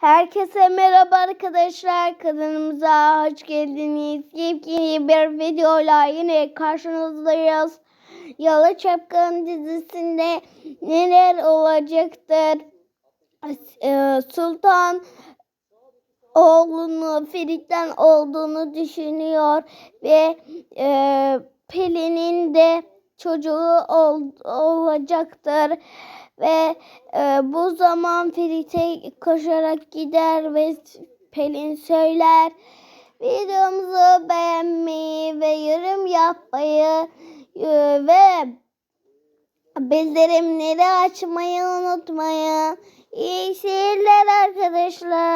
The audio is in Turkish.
Herkese merhaba arkadaşlar. Kanalımıza hoş geldiniz. Yepyeni bir videoyla yine karşınızdayız. Yalı Çapkın dizisinde neler olacaktır? Ee, Sultan oğlunu Ferit'ten olduğunu düşünüyor ve e, Pelin'in de çocuğu ol- olacaktır ve e, bu zaman Ferit'e koşarak gider ve Pelin söyler videomuzu beğenmeyi ve yorum yapmayı e, ve bildirimleri açmayı unutmayın. İyi seyirler arkadaşlar.